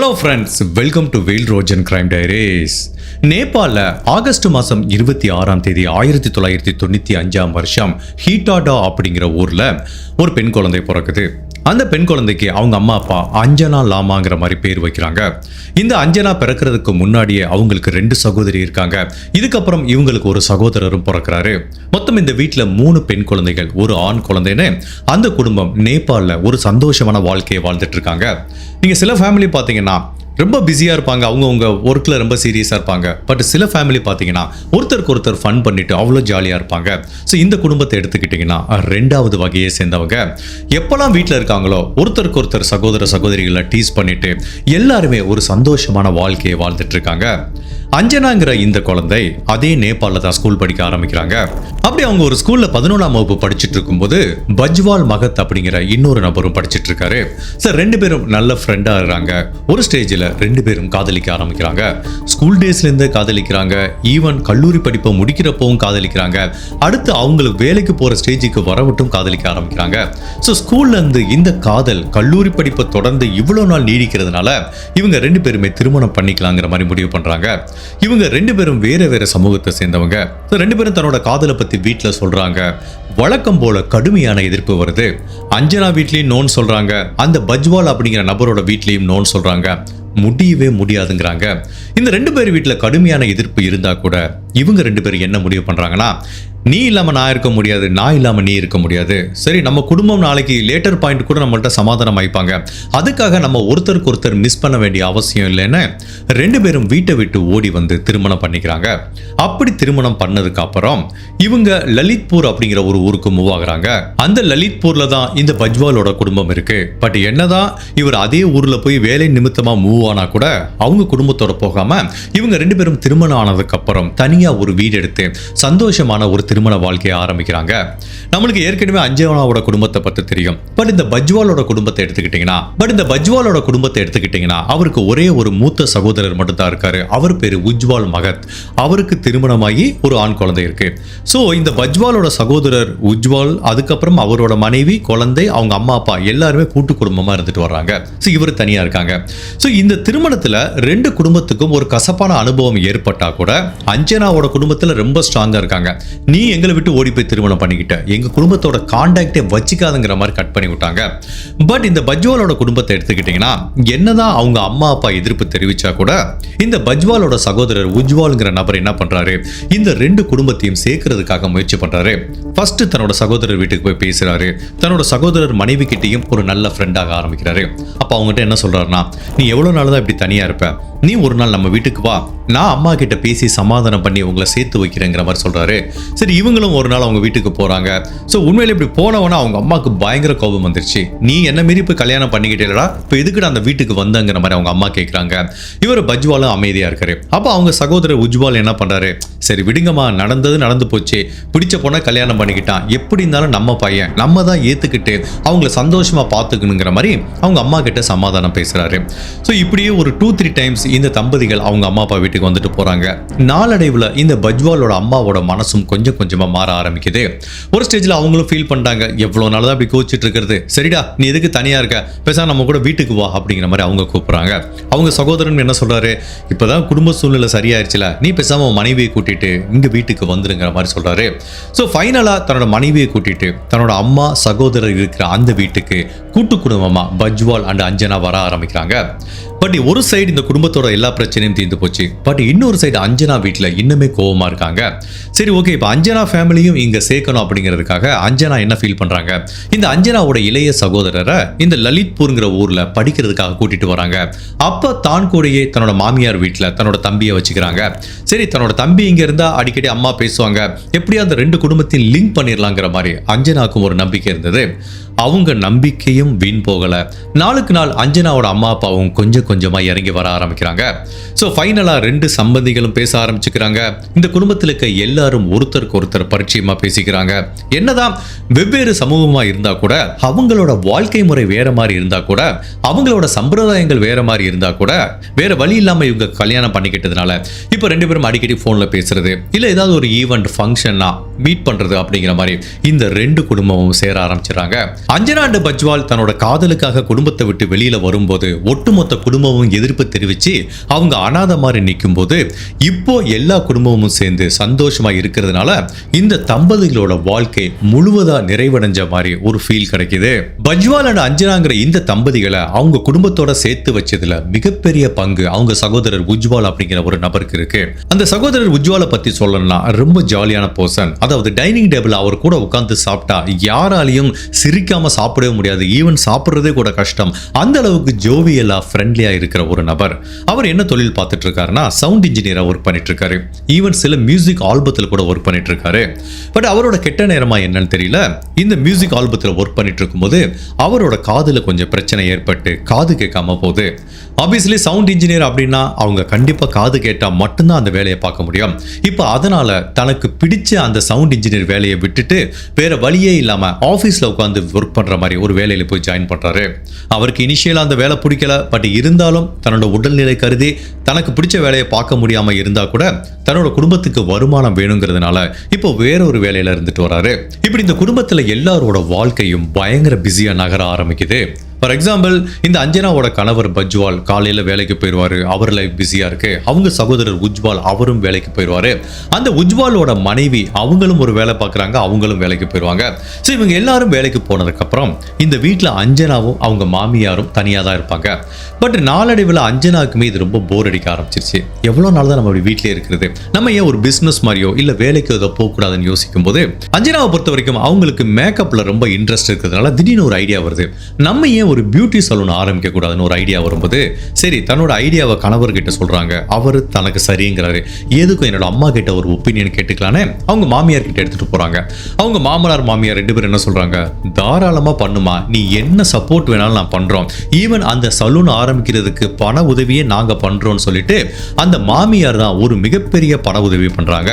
Hello friends welcome to வெயில் Rojan crime diaries நேபாளில் August மாதம் இருபத்தி ஆறாம் தேதி ஆயிரத்தி தொள்ளாயிரத்தி தொண்ணூற்றி அஞ்சாம் வருஷம் ஹீட்டாடா அப்படிங்கிற ஊரில் ஒரு பெண் குழந்தை பிறக்குது. அந்த பெண் குழந்தைக்கு அவங்க அம்மா அப்பா அஞ்சனா லாமாங்கிற மாதிரி பேர் வைக்கிறாங்க. இந்த அஞ்சனா பிறக்கிறதுக்கு முன்னாடியே அவங்களுக்கு ரெண்டு சகோதரி இருக்காங்க. இதுக்கப்புறம் இவங்களுக்கு ஒரு சகோதரரும் பிறக்கிறாரு. மொத்தம் இந்த வீட்டில் மூணு பெண் குழந்தைகள் ஒரு ஆண் குழந்தைன்னு அந்த குடும்பம் நேபாளில் ஒரு சந்தோஷமான வாழ்க்கையை வாழ்ந்துட்டு இருக்காங்க. நீங்கள் சில ஃபேமிலி பார்த்தீங்கன்னா ரொம்ப பிஸியாக இருப்பாங்க. அவங்கவுங்க ஒர்க்கில் ரொம்ப சீரியஸாக இருப்பாங்க. பட் சில ஃபேமிலி பார்த்தீங்கன்னா ஒருத்தருக்கு ஒருத்தர் ஃபன் பண்ணிட்டு அவ்வளோ ஜாலியாக இருப்பாங்க. ஸோ இந்த குடும்பத்தை எடுத்துக்கிட்டிங்கன்னா ரெண்டாவது வகையை சேர்ந்தவங்க. எப்போல்லாம் வீட்டில் இருக்காங்களோ ஒருத்தருக்கு ஒருத்தர் சகோதர சகோதரிகளை டீஸ் பண்ணிட்டு எல்லாருமே ஒரு சந்தோஷமான வாழ்க்கையை வாழ்ந்துட்டு இருக்காங்க அஞ்சனாங்கிற இந்த குழந்தை அதே நேபாளில் தான் ஸ்கூல் படிக்க ஆரம்பிக்கிறாங்க. அப்படி அவங்க ஒரு ஸ்கூல்ல பதினொன்றாம் வகுப்பு படிச்சுட்டு இருக்கும்போது பஜ்வால் மகத் அப்படிங்கிற இன்னொரு நபரும் படிச்சுட்டு இருக்காரு சார் ரெண்டு பேரும் நல்ல ஃப்ரெண்டா இருக்கிறாங்க ஒரு ஸ்டேஜில் ரெண்டு பேரும் காதலிக்க ஆரம்பிக்கிறாங்க. ஸ்கூல் டேஸ்லேருந்து காதலிக்கிறாங்க. ஈவன் கல்லூரி படிப்பை முடிக்கிறப்பவும் காதலிக்கிறாங்க. அடுத்து அவங்களுக்கு வேலைக்கு போற ஸ்டேஜுக்கு வரவிட்டும் காதலிக்க ஆரம்பிக்கிறாங்க. ஸோ ஸ்கூல்ல இருந்து இந்த காதல் கல்லூரி படிப்பை தொடர்ந்து இவ்வளோ நாள் நீடிக்கிறதுனால இவங்க ரெண்டு பேருமே திருமணம் பண்ணிக்கலாங்கிற மாதிரி முடிவு பண்றாங்க. இவங்க ரெண்டு பேரும் வேறு வேறு சமூகத்தை சேர்ந்தவங்க. ஸோ ரெண்டு பேரும் தன்னோட காதலை பத்தி வீட்டில் சொல்றாங்க. வழக்கம் போல கடுமையான எதிர்ப்பு வருது. அஞ்சனா வீட்லயும் நோன் சொல்றாங்க. அந்த பஜ்வால் அப்படிங்கிற நபரோட வீட்லயும் நோன் சொல்றாங்க. முடியவே முடியாதுங்கிறாங்க. இந்த ரெண்டு பேர் வீட்டில் கடுமையான எதிர்ப்பு இருந்தா கூட இவங்க ரெண்டு பேரும் என்ன முடிவு பண்றாங்கன்னா நீ இல்லாம நான் இருக்க முடியாது நான் இல்லாம நீ இருக்க முடியாது. சரி நம்ம குடும்பம் நாளைக்கு லேட்டர் பாயிண்ட் கூட நம்மள்ட்ட சமாதானம் ஆயிப்பாங்க. அதுக்காக நம்ம ஒருத்தருக்கு ஒருத்தர் மிஸ் பண்ண வேண்டிய அவசியம் இல்லைன்னு ரெண்டு பேரும் வீட்டை விட்டு ஓடி வந்து திருமணம் பண்ணிக்கிறாங்க. அப்படி திருமணம் பண்ணதுக்கு அப்புறம் இவங்க லலித்பூர் அப்படிங்கிற ஒரு ஊருக்கு மூவ் ஆகுறாங்க. அந்த லலித்பூர்ல தான் இந்த பஜ்வாலோட குடும்பம் இருக்கு. பட் என்னதான் இவர் அதே ஊர்ல போய் வேலை நிமித்தமா மூவ் ஆனா கூட அவங்க குடும்பத்தோட போகாம இவங்க ரெண்டு பேரும் திருமணம் ஆனதுக்கு அப்புறம் தனியா ஒரு வீடு எடுத்து சந்தோஷமான ஒரு திருமண வாழ்க்கையை ஆரம்பிக்கிறாங்க. நம்மளுக்கு ஏற்கனவே அஞ்சனாவோட குடும்பத்தை பத்தி தெரியும். பட் இந்த பஜ்வாலோட குடும்பத்தை எடுத்துக்கிட்டீங்கன்னா பட் இந்த பஜ்வாலோட குடும்பத்தை எடுத்துக்கிட்டீங்கன்னா அவருக்கு ஒரே ஒரு மூத்த சகோதரர் மட்டும்தான் இருக்காரு. அவர் பேரு உஜ்வால் மகத். அவருக்கு திருமணமாகி ஒரு ஆண் குழந்தை இருக்கு. ஸோ இந்த பஜ்வாலோட சகோதரர் உஜ்வால் அதுக்கப்புறம் அவரோட மனைவி குழந்தை அவங்க அம்மா அப்பா எல்லாருமே கூட்டு குடும்பமா இருந்துட்டு வர்றாங்க. ஸோ இவர் தனியா இருக்காங்க. ஸோ இந்த திருமணத்துல ரெண்டு குடும்பத்துக்கும் ஒரு கசப்பான அனுபவம் ஏற்பட்டா கூட அஞ்சனாவோட குடும்பத்தில் ரொம்ப ஸ்ட்ராங்காக இருக்காங்க. நீ நீ எங்களை விட்டு ஓடி போய் திருமணம் பண்ணிக்கிட்ட. எங்க குடும்பத்தோட கான்டாக்டே வச்சுக்காதுங்கிற மாதிரி கட் பண்ணி விட்டாங்க. பட் இந்த பஜ்வாலோட குடும்பத்தை எடுத்துக்கிட்டீங்கன்னா என்னதான் அவங்க அம்மா அப்பா எதிர்ப்பு தெரிவிச்சா கூட இந்த பஜ்வாலோட சகோதரர் உஜ்வாலுங்கிற நபர் என்ன பண்றாரு? இந்த ரெண்டு குடும்பத்தையும் சேர்க்கறதுக்காக முயற்சி பண்றாரு. ஃபர்ஸ்ட் தன்னோட சகோதரர் வீட்டுக்கு போய் பேசுறாரு. தன்னோட சகோதரர் மனைவி கிட்டேயும் ஒரு நல்ல ஃப்ரெண்டாக ஆரம்பிக்கிறாரு. அப்ப அவங்ககிட்ட என்ன சொல்றாருன்னா நீ எவ்வளவு நாள் தான் இப்படி தனியா இருப்ப? நீ ஒரு நாள் நம்ம வீட்டுக்கு வா. நான் அம்மா கிட்ட பேசி சமாதானம் பண்ணி உங்களை சேர்த்து வைக்கிறேங்கிற மாதிரி சொல்றாரு. சரி இவங்களும் ஒரு நாள் அவங்க வீட்டுக்கு போறாங்க. ஸோ உண்மையில இப்படி போனவனா அவங்க அம்மாவுக்கு பயங்கர கோபம் வந்துருச்சு. நீ என்ன மீறி இப்போ கல்யாணம் பண்ணிக்கிட்டேடா இப்போ எதுக்குடா அந்த வீட்டுக்கு வந்தங்கிற மாதிரி அவங்க அம்மா கேட்குறாங்க இவர் பஜ்வாலும் அமைதியா இருக்காரு. அப்போ அவங்க சகோதரர் உஜ்வால் என்ன பண்றாரு? சரி விடுங்கம்மா நடந்தது நடந்து போச்சு. பிடிச்ச பொண்ணை கல்யாணம் பண்ணிக்கிட்டான். எப்படி இருந்தாலும் நம்ம பையன் நம்ம தான் ஏத்துக்கிட்டு அவங்கள சந்தோஷமா பார்த்துக்கணுங்கிற மாதிரி அவங்க அம்மா கிட்ட சமாதானம் பேசுறாரு. ஸோ இப்படியே ஒரு டூ த்ரீ டைம்ஸ் இந்த தம்பதிகள் அவங்க அம்மா அப்பா வீட்டுக்கு வந்துட்டு போறாங்க. நாளடைவில் இந்த பஜ்வாலோட அம்மாவோட மனசும் கொஞ்சம் கொஞ்சமாக மாற ஆரம்பிக்குது. ஒரு ஸ்டேஜில் அவங்களும் ஃபீல் பண்ணிட்டாங்க. எவ்வளோ நாள் தான் அப்படி கோச்சிட்டு இருக்கிறது? சரிடா நீ எதுக்கு தனியாக இருக்க? பேசாம நம்ம கூட வீட்டுக்கு வா அப்படிங்கிற மாதிரி அவங்க கூப்பிட்றாங்க. அவங்க சகோதரன் என்ன சொல்கிறார் இப்போ தான் குடும்ப சூழ்நிலை சரியாயிருச்சுல. நீ பேசாமல் உன் மனைவியை கூட்டிட்டு இங்கே வீட்டுக்கு வந்துருங்கிற மாதிரி சொல்கிறாரு ஸோ ஃபைனலாக தன்னோட மனைவியை கூட்டிட்டு தன்னோட அம்மா சகோதரர் இருக்கிற அந்த வீட்டுக்கு கூட்டு குடும்பமாக பஜ்வால் அண்ட் அஞ்சனா வர ஆரம்பிக்கிறாங்க. பட் ஒரு சைடு இந்த குடும்பத்தோட எல்லா பிரச்சனையும் தீர்ந்து போச்சு. பட் இன்னொரு சைடு அஞ்சனா வீட்டில் இன்னுமே கோவமா இருக்காங்க. சரி ஓகே இப்போ அஞ்சனா ஃபேமிலியும் இங்க சேர்க்கணும் அப்படிங்கிறதுக்காக அஞ்சனா என்ன ஃபீல் பண்றாங்க? இந்த அஞ்சனாவோட இளைய சகோதரரை இந்த லலித்பூர்ங்கிற ஊர்ல படிக்கிறதுக்காக கூட்டிட்டு வராங்க. அப்ப தான் கூடயே தன்னோட மாமியார் வீட்டில் தன்னோட தம்பியை வச்சுக்கிறாங்க. சரி தன்னோட தம்பி இங்க இருந்தா அடிக்கடி அம்மா பேசுவாங்க. எப்படி அந்த ரெண்டு குடும்பத்தையும் லிங்க் பண்ணிடலாங்கிற மாதிரி அஞ்சனாக்கும் ஒரு நம்பிக்கை இருந்தது. அவங்க நம்பிக்கையும் வீண் போகல. நாளுக்கு நாள் அஞ்சனாவோட அம்மா அப்பாவும் கொஞ்சம் கொஞ்சமா இறங்கி வர ஆரம்பிக்கிறாங்க. ஸோ ஃபைனலா ரெண்டு சம்பந்திகளும் பேச ஆரம்பிச்சுக்கிறாங்க. இந்த குடும்பத்தில் இருக்க எல்லாரும் ஒருத்தருக்கு ஒருத்தர் பரிச்சயமா பேசிக்கிறாங்க. என்னதான் வெவ்வேறு சமூகமா இருந்தா கூட அவங்களோட வாழ்க்கை முறை வேற மாதிரி இருந்தா கூட அவங்களோட சம்பிரதாயங்கள் வேற மாதிரி இருந்தா கூட வேற வழி இல்லாம இவங்க கல்யாணம் பண்ணிக்கிட்டதுனால இப்போ ரெண்டு பேரும் அடிக்கடி ஃபோனில் பேசுறது இல்லை ஏதாவது ஒரு ஈவெண்ட் ஃபங்க்ஷன்னா மீட் பண்றது அப்படிங்கிற மாதிரி இந்த ரெண்டு குடும்பமும் சேர ஆரம்பிச்சிடறாங்க. அஞ்சனாண்டு பஜ்வால் தன்னோட காதலுக்காக குடும்பத்தை விட்டு வெளியில வரும்போது ஒட்டுமொத்த குடும்பமும் எதிர்ப்பு தெரிவிச்சு அவங்க அனாதை மாதிரி நிற்கும் போது இப்போ எல்லா குடும்பமும் சேர்ந்து சந்தோஷமா இருக்கிறதுனால இந்த தம்பதிகளோட வாழ்க்கை முழுவதா நிறைவடைஞ்ச மாதிரி ஒரு ஃபீல் கிடைக்குது. பஜ்வால் அண்ட் அஞ்சனாங்கிற இந்த தம்பதிகளை அவங்க குடும்பத்தோட சேர்த்து வச்சதுல மிகப்பெரிய பங்கு அவங்க சகோதரர் உஜ்வால் அப்படிங்கிற ஒரு நபருக்கு இருக்கு. அந்த சகோதரர் உஜ்வாலை பத்தி சொல்லணும்னா ரொம்ப ஜாலியான பர்சன் அதாவது டைனிங் டேபிள் அவர் கூட உட்காந்து சாப்பிட்டா யாராலையும் சிரிக்காம சாப்பிடவே முடியாது. ஈவன் சாப்பிட்றதே கூட கஷ்டம். அந்த அளவுக்கு ஜோவியலா ஃப்ரெண்ட்லியா இருக்கிற ஒரு நபர். அவர் என்ன தொழில் பார்த்துட்டு இருக்காருன்னா சவுண்ட் இன்ஜினியரா ஒர்க் பண்ணிட்டு இருக்காரு ஈவன் சில மியூசிக் ஆல்பத்தில் கூட ஒர்க் பண்ணிட்டு இருக்காரு பட் அவரோட கெட்ட நேரமா என்னன்னு தெரியல. இந்த மியூசிக் ஆல்பத்தில் ஒர்க் பண்ணிட்டு இருக்கும்போது அவரோட காதுல கொஞ்சம் பிரச்சனை ஏற்பட்டு காது கேட்காம போகுது. ஆப்வியஸ்லி சவுண்ட் இன்ஜினியர் அப்படின்னா அவங்க கண்டிப்பா காது கேட்டா மட்டும்தான் அந்த வேலையை பார்க்க முடியும். இப்போ அதனால தனக்கு பிடிச்ச அந்த சவுண்ட் இன்ஜினியர் வேலையை விட்டுட்டு வேற வழியே இல்லாமல் ஆஃபீஸில் உட்காந்து ஒர்க் பண்ற மாதிரி ஒரு வேலையில போய் ஜாயின் பண்றாரு. அவருக்கு இனிஷியலாக அந்த வேலை பிடிக்கல. பட் இருந்தாலும் தன்னோட உடல்நிலை கருதி தனக்கு பிடிச்ச வேலையை பார்க்க முடியாமல் இருந்தால் கூட தன்னோட குடும்பத்துக்கு வருமானம் வேணுங்கிறதுனால இப்போ வேற ஒரு வேலையில இருந்துட்டு வராரு. இப்படி இந்த குடும்பத்தில் எல்லாரோட வாழ்க்கையும் பயங்கர பிஸியாக நகர ஆரம்பிக்குது. ஃபார் எக்ஸாம்பிள் இந்த அஞ்சனாவோட கணவர் பஜ்வால் காலையில் வேலைக்கு போயிடுவாரு அவர் லைஃப் பிஸியாக இருக்கு. அவங்க சகோதரர் உஜ்வால் அவரும் வேலைக்கு போயிடுவார் அந்த உஜ்வாலோட மனைவி அவங்களும் ஒரு வேலை பார்க்குறாங்க அவங்களும் வேலைக்கு போயிடுவாங்க ஸோ இவங்க எல்லாரும் வேலைக்கு போனதுக்கப்புறம் இந்த வீட்டில் அஞ்சனாவும் அவங்க மாமியாரும் தனியாக தான் இருப்பாங்க. பட் நாளடைவில் அஞ்சனாவுக்குமே இது ரொம்ப போர் அடிக்க ஆரம்பிச்சிருச்சு. எவ்வளோ நாள் தான் நம்ம அப்படி வீட்டிலே இருக்கிறது? நம்ம ஏன் ஒரு பிஸ்னஸ் மாதிரியோ இல்லை வேலைக்கு ஏதோ போகக்கூடாதுன்னு யோசிக்கும் போது அஞ்சனாவை பொறுத்த வரைக்கும் அவங்களுக்கு மேக்கப்பில் ரொம்ப இன்ட்ரெஸ்ட் இருக்கிறதுனால திடீர்னு ஒரு ஐடியா வருது. நம்ம ஏன் ஒரு பியூட்டி சலூன் ஆரம்பிக்க கூடாதுன்னு ஒரு ஐடியா வரும்போது சரி தன்னோட ஐடியாவை கணவர்கிட்ட சொல்றாங்க அவர் தனக்கு சரிங்கிறாரு. எதுக்கும் என்னோட அம்மா கிட்ட ஒரு ஒப்பீனியன் கேட்டுக்கலான்னு அவங்க மாமியார் கிட்ட எடுத்துட்டு போறாங்க. அவங்க மாமனார் மாமியார் ரெண்டு பேரும் என்ன சொல்றாங்க தாராளமா பண்ணுமா நீ என்ன சப்போர்ட் வேணாலும் நான் பண்றோம். ஈவன் அந்த சலூன் ஆரம்பிக்கிறதுக்கு பண உதவியே நாங்க பண்றோம்னு சொல்லிட்டு அந்த மாமியார் தான் ஒரு மிகப்பெரிய பண உதவி பண்றாங்க.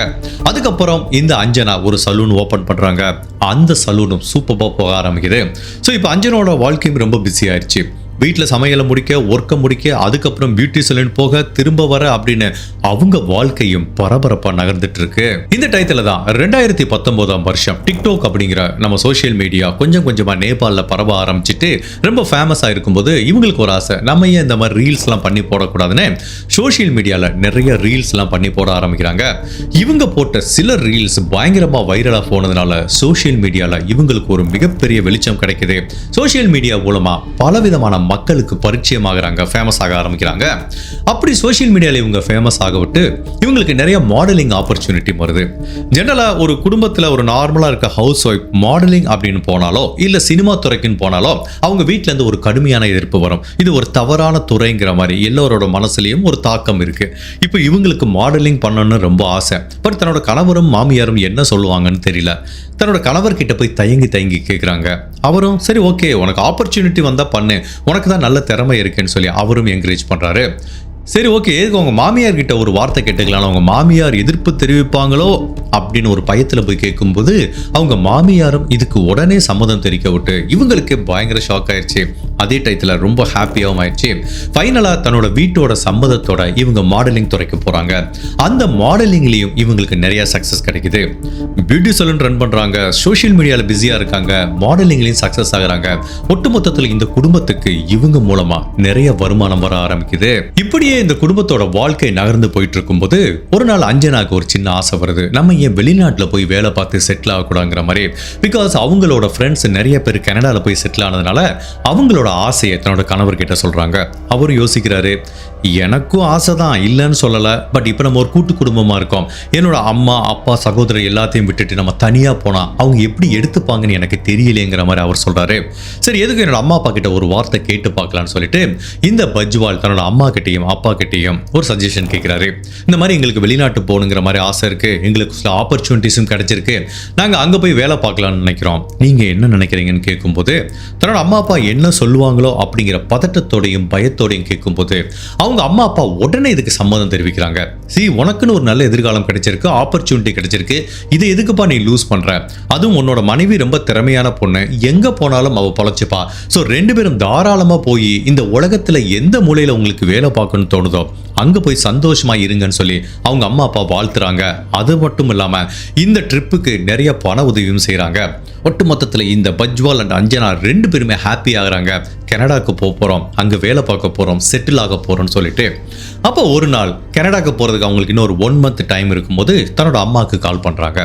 அதுக்கப்புறம் இந்த அஞ்சனா ஒரு சலூன் ஓப்பன் பண்றாங்க. அந்த சலூனும் சூப்பராக போக ஆரம்பிக்குது. ஸோ இப்போ அஞ்சனோட வாழ்க்கையும் ரொம்ப பிஸி ஆயிடுச்சு வீட்டில் சமையலை முடிக்க ஒர்க்கை முடிக்க அதுக்கப்புறம் பியூட்டி சலூன் போக திரும்ப வர அப்படின்னு அவங்க வாழ்க்கையும் பரபரப்பாக நகர்ந்துட்டு இருக்கு இந்த டயத்தில் தான் ரெண்டாயிரத்தி பத்தொன்பதாம் வருஷம் டிக்டாக் அப்படிங்கிற நம்ம சோஷியல் மீடியா கொஞ்சம் கொஞ்சமாக நேபாளில் பரவ ஆரம்பிச்சிட்டு ரொம்ப ஃபேமஸாக இருக்கும்போது இவங்களுக்கு ஒரு ஆசை நம்ம ஏன் இந்த மாதிரி ரீல்ஸ்லாம் பண்ணி போடக்கூடாதுன்னு? சோஷியல் மீடியாவில் நிறைய ரீல்ஸ்லாம் பண்ணி போட ஆரம்பிக்கிறாங்க. இவங்க போட்ட சில ரீல்ஸ் பயங்கரமாக வைரலாக போனதுனால சோஷியல் மீடியாவில் இவங்களுக்கு ஒரு மிகப்பெரிய வெளிச்சம் கிடைக்குது. சோஷியல் மீடியா மூலமாக பலவிதமான மக்களுக்கு பரிச்சயமாகறாங்க ஃபேமஸ் ஆக ஆரம்பிக்கிறாங்க. அப்படி சோஷியல் மீடியாவில் இவங்க ஃபேமஸ் ஆக விட்டு இவங்களுக்கு நிறைய மாடலிங் ஆப்பர்ச்சுனிட்டி வருது. ஜென்ரலாக ஒரு குடும்பத்தில் ஒரு நார்மலாக இருக்க ஹவுஸ் ஒய்ஃப் மாடலிங் அப்படின்னு போனாலோ இல்லை சினிமா துறைக்குன்னு போனாலோ அவங்க வீட்டிலேருந்து இருந்து ஒரு கடுமையான எதிர்ப்பு வரும். இது ஒரு தவறான துறைங்கிற மாதிரி எல்லோரோட மனசுலயும் ஒரு தாக்கம் இருக்கு. இப்போ இவங்களுக்கு மாடலிங் பண்ணணும்னு ரொம்ப ஆசை. பட் தன்னோட கணவரும் மாமியாரும் என்ன சொல்லுவாங்கன்னு தெரியல. தன்னோட கணவர்கிட்ட போய் தயங்கி தயங்கி கேட்குறாங்க அவரும் சரி ஓகே உனக்கு ஆப்பர்ச்சுனிட்டி வந்தால் பண்ணு. உனக்கு தான் நல்ல திறமை இருக்குன்னு சொல்லி அவரும் என்கரேஜ் பண்ணுறாரு சரி ஓகே எதுக்கு உங்க மாமியார் கிட்ட ஒரு வார்த்தை கேட்டுக்கலாம் அவங்க மாமியார் எதிர்ப்பு தெரிவிப்பாங்களோ அப்படின்னு ஒரு பயத்துல போய் கேட்கும்போது அவங்க மாமியாரும் இதுக்கு உடனே சம்மதம் தெரிவிக்க விட்டு இவங்களுக்கு பயங்கர ஷாக் ஆயிடுச்சு அதே டயத்துல ரொம்ப ஹாப்பியாகவும் ஆயிடுச்சு ஃபைனலா தன்னோட வீட்டோட சம்மதத்தோட இவங்க மாடலிங் துறைக்கு போறாங்க. அந்த மாடலிங்லேயும் இவங்களுக்கு நிறைய சக்ஸஸ் கிடைக்குது. பியூட்டி சலூன் ரன் பண்றாங்க சோஷியல் மீடியால பிஸியா இருக்காங்க மாடலிங்லேயும் சக்ஸஸ் ஆகுறாங்க. ஒட்டுமொத்தத்தில் இந்த குடும்பத்துக்கு இவங்க மூலமா நிறைய வருமானம் வர ஆரம்பிக்குது. இப்படியே இந்த குடும்பத்தோட வாழ்க்கை நகர்ந்து போயிட்டு இருக்கும்போது ஒரு நாள் அஞ்சனாக்கு ஒரு சின்ன ஆசை வருது. நம்ம ஏன் வெளிநாட்டில் போய் வேலை பார்த்து செட்டில் ஆகக்கூடாங்கிற மாதிரி. பிகாஸ் அவங்களோட ஃப்ரெண்ட்ஸ் நிறைய பேர் கனடாவில் போய் செட்டில் ஆனதுனால அவங்களோட ஆசையை தன்னோட கணவர்கிட்ட சொல்றாங்க. அவரும் யோசிக்கிறாரு எனக்கும் ஆசை தான் இல்லைன்னு சொல்லலை. பட் இப்போ நம்ம ஒரு கூட்டு குடும்பமாக இருக்கோம். என்னோட அம்மா அப்பா சகோதரர் எல்லாத்தையும் விட்டுட்டு நம்ம தனியாக போனால் அவங்க எப்படி எடுத்துப்பாங்கன்னு எனக்கு தெரியலேங்கிற மாதிரி அவர் சொல்கிறாரு சரி எதுக்கு என்னோட அம்மா அப்பா கிட்ட ஒரு வார்த்தை கேட்டு பார்க்கலான்னு சொல்லிட்டு இந்த பஜ்வால் தன்னோட அம்மா கிட்டேயும் அப்பா கிட்டேயும் ஒரு சஜஷன் கேட்குறாரு இந்த மாதிரி எங்களுக்கு வெளிநாட்டு போகணுங்கிற மாதிரி ஆசை இருக்கு. எங்களுக்கு சில ஆப்பர்ச்சுனிட்டிஸும் கிடைச்சிருக்கு. நாங்கள் அங்கே போய் வேலை பார்க்கலாம்னு நினைக்கிறோம். நீங்கள் என்ன நினைக்கிறீங்கன்னு கேட்கும்போது தன்னோட அம்மா அப்பா என்ன சொல்லுவாங்களோ அப்படிங்கிற பதட்டத்தோடையும் பயத்தோடையும் கேட்கும்போது அவங்க அம்மா அப்பா உடனே இதுக்கு சம்மதம் தெரிவிக்கிறாங்க. சி உனக்குன்னு ஒரு நல்ல எதிர்காலம் கிடைச்சிருக்கு ஆப்பர்ச்சுனிட்டி கிடைச்சிருக்கு. இதை எதுக்குப்பா நீ லூஸ் பண்ற? அதுவும் உன்னோட மனைவி ரொம்ப திறமையான பொண்ணு. எங்க போனாலும் அவ பொழைச்சுப்பா. ஸோ ரெண்டு பேரும் தாராளமா போய் இந்த உலகத்துல எந்த மூலையில உங்களுக்கு வேலை பார்க்கணும்னு தோணுதோ அங்க போய் சந்தோஷமா இருங்கன்னு சொல்லி அவங்க அம்மா அப்பா வாழ்த்துறாங்க. அது மட்டும் இல்லாம இந்த ட்ரிப்புக்கு நிறைய பண உதவியும் செய்யறாங்க ஒட்டுமொத்தத்துல இந்த பஜ்வால் அண்ட் அஞ்சனா ரெண்டு பேருமே ஹாப்பி ஆகுறாங்க. கனடாக்கு போக போறோம் அங்க வேலை பார்க்க போறோம் செட்டில் ஆக போறோம்னு சொல்லிட்டு அப்போ ஒரு நாள் கனடாக்கு போறதுக்கு அவங்களுக்கு இன்னும் ஒரு ஒன் மந்த் டைம் இருக்கும்போது தன்னோட அம்மாவுக்கு கால் பண்றாங்க.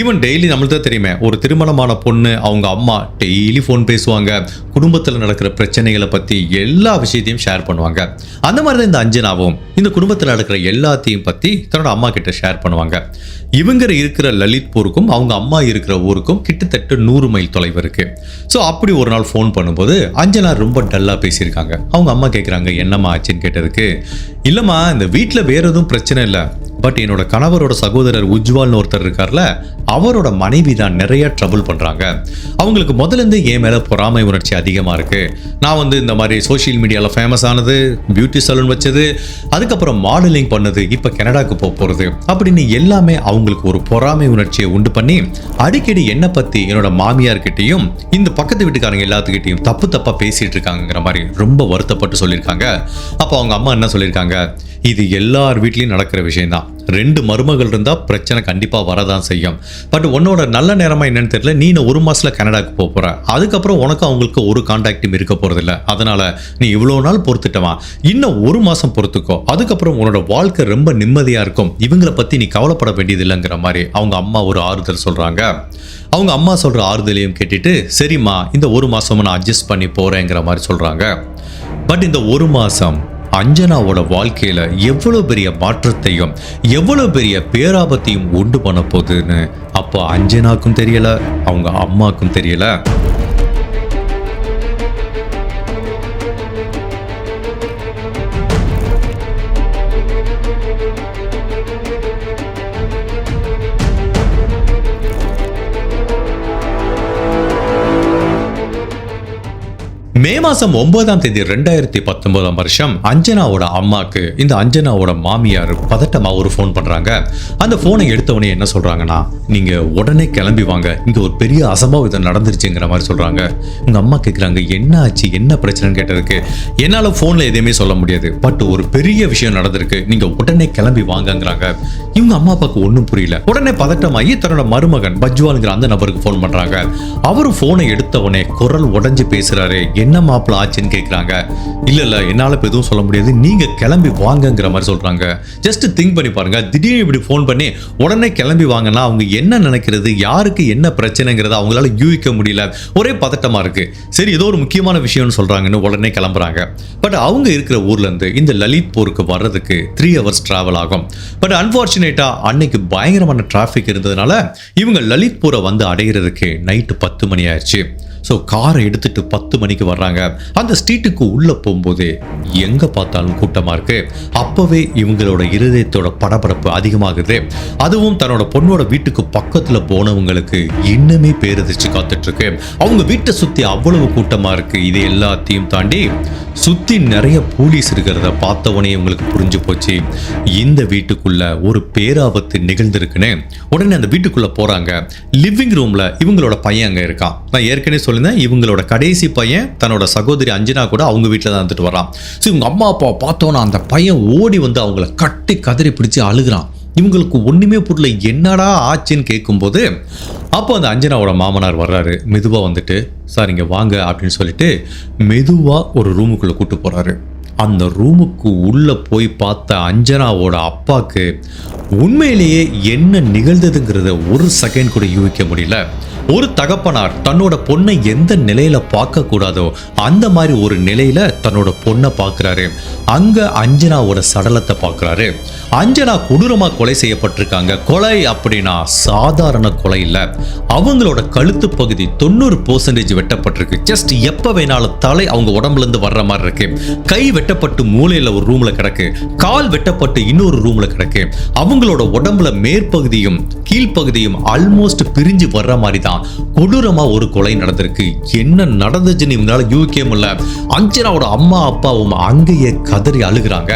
ஈவன் டெய்லி நம்மளுக்கு தான் தெரியுமே ஒரு திருமணமான பொண்ணு அவங்க அம்மா டெய்லி ஃபோன் பேசுவாங்க. குடும்பத்தில் நடக்கிற பிரச்சனைகளை பற்றி எல்லா விஷயத்தையும் ஷேர் பண்ணுவாங்க. அந்த மாதிரி தான் இந்த அஞ்சனாவும் இந்த குடும்பத்தில் நடக்கிற எல்லாத்தையும் பற்றி தன்னோட அம்மா கிட்ட ஷேர் பண்ணுவாங்க. இவங்க இருக்கிற லலித்பூருக்கும் அவங்க அம்மா இருக்கிற ஊருக்கும் கிட்டத்தட்ட நூறு மைல் தொலைவு இருக்கு. ஸோ அப்படி ஒரு நாள் ஃபோன் பண்ணும்போது அஞ்சனா ரொம்ப டல்லாக பேசியிருக்காங்க. அவங்க அம்மா கேட்குறாங்க என்னம்மா ஆச்சுன்னு கேட்டதுக்கு? இல்லைம்மா இந்த வீட்டில் வேற எதுவும் பிரச்சனை இல்லை. பட் என்னோட கணவரோட சகோதரர் உஜ்வால்னு ஒருத்தர் இருக்கார்ல அவரோட மனைவி தான் நிறைய ட்ரபுள் பண்றாங்க. அவங்களுக்கு முதல்ல இருந்து என் மேல பொறாமை உணர்ச்சி அதிகமா இருக்கு. நான் வந்து இந்த மாதிரி சோஷியல் மீடியால ஃபேமஸ் ஆனது பியூட்டி சலூன் வச்சது அதுக்கப்புறம் மாடலிங் பண்ணது இப்போ கனடாக்கு போக போறது அப்படின்னு எல்லாமே அவங்க அவங்களுக்கு ஒரு பொறாமை உணர்ச்சியை உண்டு பண்ணி அடிக்கடி என்னை பத்தி என்னோட மாமியார்கிட்டயும் இந்த பக்கத்து வீட்டுக்காரங்க எல்லாத்துக்கிட்டையும் தப்பு தப்பா பேசிட்டு இருக்காங்கிற மாதிரி ரொம்ப வருத்தப்பட்டு சொல்லியிருக்காங்க. அப்போ அவங்க அம்மா என்ன சொல்லியிருக்காங்க? இது எல்லார் வீட்லயும் நடக்கிற விஷயம்தான். ரெண்டு மருமகள் இருந்தால் பிரச்சனை கண்டிப்பாக வரதான் செய்யும். பட் உன்னோட நல்ல நேரமா என்னன்னு தெரியல. நீ ஒரு மாதத்தில் கனடாவுக்கு போக போகிற அதுக்கப்புறம் உனக்கு அவங்களுக்கு ஒரு கான்டாக்டும் இருக்க போகிறதில்ல அதனால் நீ இவ்வளோ நாள் பொறுத்துட்டவா? இன்னும் ஒரு மாதம் பொறுத்துக்கோ. அதுக்கப்புறம் உன்னோட வாழ்க்கை ரொம்ப நிம்மதியாக இருக்கும். இவங்களை பற்றி நீ கவலைப்பட வேண்டியதில்லைங்கிற மாதிரி அவங்க அம்மா ஒரு ஆறுதல் சொல்கிறாங்க அவங்க அம்மா சொல்கிற ஆறுதலையும் கேட்டுட்டு சரிம்மா இந்த ஒரு மாதமும் நான் அட்ஜஸ்ட் பண்ணி போகிறேங்கிற மாதிரி சொல்கிறாங்க பட் இந்த ஒரு மாதம் அஞ்சனாவோட வாழ்க்கையில எவ்வளவு பெரிய மாற்றத்தையும் எவ்வளவு பெரிய பேராபத்தையும் உண்டு பண்ண போகுதுன்னு அப்போ அஞ்சனாக்கும் தெரியல அவங்க அம்மாக்கும் தெரியல. மே மாசம் ஒன்பதாம் தேதி ரெண்டாயிரத்தி பத்தொன்பதாம் வருஷம் அஞ்சனாவோட அம்மாக்கு இந்த அஞ்சனாவோட மாமியார் பதட்டமா ஒரு ஃபோன் பண்றாங்க. அந்த போனை எடுத்தவனே என்ன சொல்றாங்கன்னா நீங்க உடனே கிளம்பி வாங்க. இங்க ஒரு பெரிய அசம்பாவிதம் நடந்துருச்சுங்கிற மாதிரி சொல்றாங்க. உங்க அம்மா கேக்குறாங்க என்ன ஆச்சு? என்ன பிரச்சனைன்னு கேட்டதுக்கு என்னால போன்ல எதுவுமே சொல்ல முடியாது. பட் ஒரு பெரிய விஷயம் நடந்திருக்கு. நீங்க உடனே கிளம்பி வாங்கங்கிறாங்க. இவங்க அம்மா அப்பாவுக்கு ஒன்றும் புரியல. உடனே பதட்டமாகி தன்னோட மருமகன் பஜ்வாலுங்கிற அந்த நபருக்கு ஃபோன் பண்றாங்க. அவரு போனை எடுத்தவனே குரல் உடைஞ்சு பேசுறாரு. என்ன மாப்பிள ஆச்சுன்னு கேக்குறாங்க. இல்ல இல்ல என்னால இப்போ எதுவும் சொல்ல முடியாது. நீங்க கிளம்பி வாங்கங்கிற மாதிரி சொல்றாங்க. ஜஸ்ட் திங்க் பண்ணி பாருங்க. திடீர்னு இப்படி ஃபோன் பண்ணி உடனே கிளம்பி வாங்கன்னா அவங்க என்ன நினைக்கிறது யாருக்கு என்ன பிரச்சனைங்கிறத அவங்களால யூகிக்க முடியல. ஒரே பதட்டமா இருக்கு. சரி ஏதோ ஒரு முக்கியமான விஷயம்னு சொல்றாங்கன்னு உடனே கிளம்புறாங்க. பட் அவங்க இருக்கிற ஊர்ல இருந்து இந்த லலித் போருக்கு வர்றதுக்கு த்ரீ ஹவர்ஸ் ட்ராவல் ஆகும். பட் அன்பார்ச்சுனேட்டா அன்னைக்கு பயங்கரமான டிராஃபிக் இருந்ததுனால இவங்க லலித்பூரை வந்து அடையிறதுக்கு நைட்டு பத்து மணி ஆயிடுச்சு. ஸோ காரை எடுத்துட்டு பத்து மணிக்கு வர்றாங்க. அந்த ஸ்ட்ரீட்டுக்கு உள்ள போகும்போது எங்க பார்த்தாலும் கூட்டமா இருக்கு. அப்பவே இவங்களோட இருதயத்தோட படபரப்பு அதிகமாகுது. அதுவும் தன்னோட பொண்ணோட வீட்டுக்கு பக்கத்துல போனவங்களுக்கு இன்னுமே பேரதிர்ச்சி காத்துட்டு இருக்கு அவங்க வீட்டை சுத்தி அவ்வளவு கூட்டமா இருக்கு. இது எல்லாத்தையும் தாண்டி சுத்தி நிறைய போலீஸ் இருக்கிறத பார்த்தவனே இவங்களுக்கு புரிஞ்சு போச்சு. இந்த வீட்டுக்குள்ள ஒரு பேராபத்து நிகழ்ந்திருக்குன்னு உடனே அந்த வீட்டுக்குள்ள போறாங்க. லிவிங் ரூம்ல இவங்களோட பையன் அங்க இருக்கான். நான் ஏற்கனவே சொல்லியிருந்தேன் இவங்களோட கடைசி பையன் தன்னோட சகோதரி அஞ்சனா கூட அவங்க வீட்டில் தான் வந்துட்டு வரான் ஸோ இவங்க அம்மா அப்பா பார்த்தோன்னா அந்த பையன் ஓடி வந்து அவங்கள கட்டி கதறி பிடிச்சு அழுகிறான். இவங்களுக்கு ஒண்ணுமே புரியல என்னடா ஆச்சுன்னு கேட்கும்போது அப்போ அந்த அஞ்சனாவோட மாமனார் வர்றாரு. மெதுவாக வந்துட்டு சார் இங்கே வாங்க அப்படின்னு சொல்லிட்டு மெதுவாக ஒரு ரூமுக்குள்ளே கூட்டு போறாரு. அந்த ரூமுக்கு உள்ள போய் பார்த்த அஞ்சனாவோட அப்பாக்கு உண்மையிலேயே என்ன நிகழ்ந்ததுங்கிறத ஒரு செகண்ட் கூட யூகிக்க முடியல. ஒரு தகப்பனார் தன்னோட பொண்ணை எந்த நிலையில பார்க்க கூடாதோ அந்த மாதிரி ஒரு நிலையில தன்னோட பொண்ணை பார்க்கிறாரு. அங்க அஞ்சனாவோட சடலத்தை பார்க்கறாரு. அஞ்சனா கொடூரமாக கொலை செய்யப்பட்டிருக்காங்க. கொலை அப்படின்னா சாதாரண கொலை இல்லை. அவங்களோட கழுத்து பகுதி தொண்ணூறு பர்சன்டேஜ் வெட்டப்பட்டிருக்கு. ஜஸ்ட் எப்போ வேணாலும் தலை அவங்க உடம்புலேருந்து வர்ற மாதிரி இருக்கு. கை வெட்டப்பட்டு மூலையில் ஒரு ரூமில் கிடக்கு. கால் வெட்டப்பட்டு இன்னொரு ரூமில் கிடக்கு. அவங்களோட உடம்புல மேற்பகுதியும் கீழ்ப்பகுதியும் ஆல்மோஸ்ட் பிரிஞ்சு வர்ற மாதிரி தான் கொடூரமாக ஒரு கொலை நடந்திருக்கு. என்ன நடந்துச்சுன்னு இவங்களால யூகே முடியல அஞ்சனாவோட அம்மா அப்பாவும் அங்கேயே கதறி அழுகுறாங்க.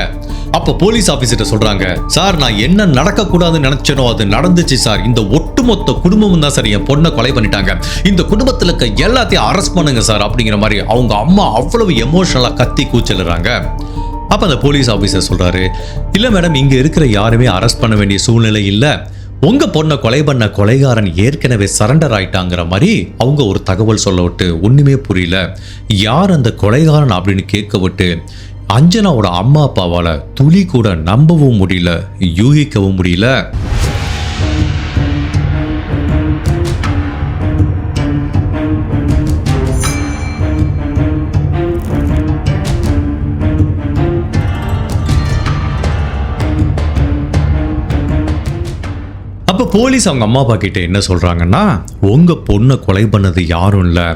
அப்போ போலீஸ் ஆபீசர்ட்ட சொல்றாங்க சார் நான் என்ன நடக்க கூடாதுன்னு நினைச்சனோ அது நடந்துச்சு சார். இந்த ஒட்டுமொத்த குடும்பமும் தான் சார் என் பொண்ணை கொலை பண்ணிட்டாங்க. இந்த குடும்பத்துல இருக்க எல்லாத்தையும் அரெஸ்ட் பண்ணுங்க சார் அப்படிங்கிற மாதிரி அவங்க அம்மா அவ்வளவு எமோஷனலா கத்தி கூச்சலுறாங்க அப்ப அந்த போலீஸ் ஆபீசர் சொல்றாரு இல்ல மேடம் இங்க இருக்கிற யாருமே அரெஸ்ட் பண்ண வேண்டிய சூழ்நிலை இல்ல. உங்க பொண்ணை கொலை பண்ண கொலைகாரன் ஏற்கனவே சரண்டர் ஆயிட்டாங்கிற மாதிரி அவங்க ஒரு தகவல் சொல்ல விட்டு ஒண்ணுமே புரியல. யார் அந்த கொலைகாரன் அப்படின்னு கேட்க விட்டு அஞ்சனாவோட அம்மா அப்பாவால் துளி கூட நம்பவும் முடியல யூகிக்கவும் முடியல. அப்போ போலீஸ் அவங்க அம்மா அப்பா கிட்ட என்ன சொல்கிறாங்கன்னா உங்கள் பொண்ணை கொலை பண்ணது யாரும் இல்லை.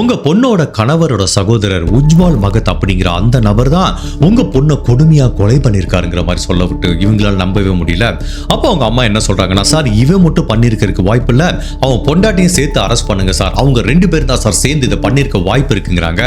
உங்கள் பொண்ணோட கணவரோட சகோதரர் உஜ்வால் மகத் அப்படிங்கிற அந்த நபர் தான் உங்கள் பொண்ணை கொடுமையாக கொலை பண்ணியிருக்காருங்கிற மாதிரி சொல்ல விட்டு இவங்களால் நம்பவே முடியல. அப்போ அவங்க அம்மா என்ன சொல்கிறாங்கன்னா சார் இவன் மட்டும் பண்ணியிருக்கிறதுக்கு வாய்ப்பு இல்லை. அவன் பொண்டாட்டியும் சேர்த்து அரெஸ்ட் பண்ணுங்க சார். அவங்க ரெண்டு பேரும் தான் சார் சேர்ந்து இதை பண்ணியிருக்க வாய்ப்பு இருக்குங்கிறாங்க.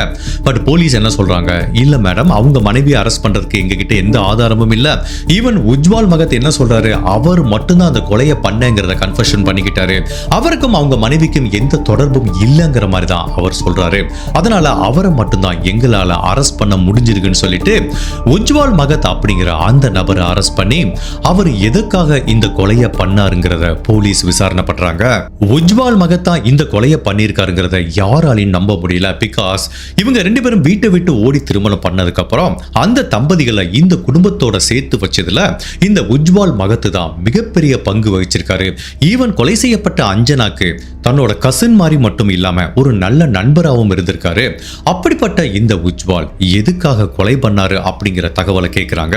பட் போலீஸ் என்ன சொல்கிறாங்க இல்லை மேடம் அவங்க மனைவியை அரெஸ்ட் பண்ணுறதுக்கு எங்ககிட்ட எந்த ஆதாரமும் இல்லை. ஈவன் உஜ்வால் மகத் என்ன சொல்கிறாரு அவர் மட்டும்தான் அந்த கொலையை பண்ண இல்லைங்கிறத கன்ஃபெஷன் பண்ணிக்கிட்டாரு. அவருக்கும் அவங்க மனைவிக்கும் எந்த தொடர்பும் இல்லைங்கிற மாதிரி தான் அவர் சொல்றாரு. அதனால அவரை மட்டும்தான் எங்களால அரெஸ்ட் பண்ண முடிஞ்சிருக்குன்னு சொல்லிட்டு உஜ்வால் மகத் அப்படிங்கிற அந்த நபரை அரெஸ்ட் பண்ணி அவர் எதுக்காக இந்த கொலையை பண்ணாருங்கிறத போலீஸ் விசாரணை பண்றாங்க. உஜ்வால் மகத் தான் இந்த கொலையை பண்ணியிருக்காருங்கிறத யாராலையும் நம்ப முடியல. பிகாஸ் இவங்க ரெண்டு பேரும் வீட்டை விட்டு ஓடி திருமணம் பண்ணதுக்கு அப்புறம் அந்த தம்பதிகளை இந்த குடும்பத்தோட சேர்த்து வச்சதுல இந்த உஜ்வால் மகத்து தான் மிகப்பெரிய பங்கு வகிச்சிருக்காரு. ஈவன் கொலை செய்யப்பட்ட அஞ்சனாக்கு தன்னோட கசின் மாதிரி மட்டும் இல்லாம ஒரு நல்ல நண்பராகவும் இருந்திருக்காரு. அப்படிப்பட்ட இந்த உஜ்வால் எதுக்காக கொலை பண்ணாரு அப்படிங்கிற தகவலை கேட்கிறாங்க